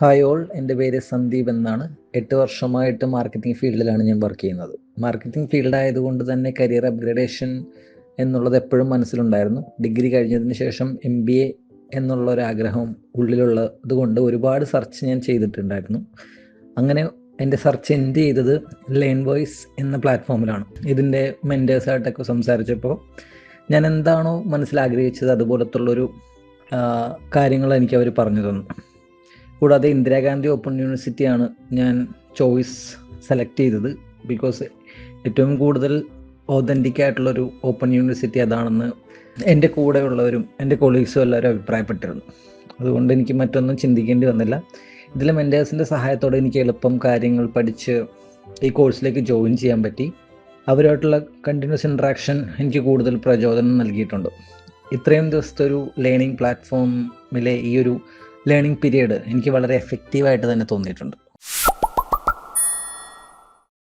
Hi all എന്റെ പേര് സന്ദീപ് എന്നാണ്. എട്ട് വർഷമായിട്ട് മാർക്കറ്റിംഗ് ഫീൽഡിലാണ് ഞാൻ വർക്ക് ചെയ്യുന്നത്. മാർക്കറ്റിംഗ് ഫീൽഡ് ആയതുകൊണ്ട് തന്നെ കരിയർ അപ്ഗ്രഡേഷൻ എന്നുള്ളത് എപ്പോഴും മനസ്സിലുണ്ടായിരുന്നു. ഡിഗ്രി കഴിഞ്ഞതിന് ശേഷം എം ബി എ എന്നുള്ള ഒരു ആഗ്രഹം ഉള്ളിലുള്ളത് കൊണ്ട് ഒരുപാട് സെർച്ച് ഞാൻ ചെയ്തിട്ടുണ്ടായിരുന്നു. അങ്ങനെ എന്റെ സെർച്ച് എൻഡ് ചെയ്തത് ലേൺ വോയിസ് എന്ന പ്ലാറ്റ്ഫോമിലാണ് ഇതിന്റെ മെന്റേഴ്സായിട്ടൊക്കെ സംസാരിച്ചപ്പോൾ ഞാൻ എന്താണോ മനസ്സിലാഗ്രഹിച്ചത് അതുപോലത്തുള്ളൊരു കാര്യങ്ങൾ എനിക്ക് അവർ പറഞ്ഞു തന്നു കൂടാതെ ഇന്ദിരാഗാന്ധി ഓപ്പൺ യൂണിവേഴ്സിറ്റിയാണ് ഞാൻ ചോയ്സ് സെലക്ട് ചെയ്തത്. ബിക്കോസ് ഏറ്റവും കൂടുതൽ ഓതന്റിക് ആയിട്ടുള്ളൊരു ഓപ്പൺ യൂണിവേഴ്സിറ്റി അതാണെന്ന് എന്റെ കൂടെയുള്ളവരും എന്റെ കൊളീഗ്സും എല്ലാവരും അഭിപ്രായപ്പെട്ടിരുന്നു. അതുകൊണ്ട് എനിക്ക് മറ്റൊന്നും ചിന്തിക്കേണ്ടി വന്നില്ല. ഇതിലെ മെന്റേഴ്സിന്റെ സഹായത്തോടെ എനിക്ക് എളുപ്പം കാര്യങ്ങൾ പഠിച്ച് ഈ കോഴ്സിലേക്ക് ജോയിൻ ചെയ്യാൻ പറ്റി. അവരുമായിട്ടുള്ള കണ്ടിന്യൂസ് ഇൻട്രാക്ഷൻ എനിക്ക് കൂടുതൽ പ്രചോദനം നൽകിയിട്ടുണ്ട്. ഇത്രയും ദിവസത്തെ ഒരു ലേണിംഗ് പ്ലാറ്റ്ഫോമിലെ ഈ ഒരു ലേണിംഗ് പീരീഡ് എനിക്ക് വളരെ എഫക്റ്റീവായിട്ട് തന്നെ തോന്നിയിട്ടുണ്ട്.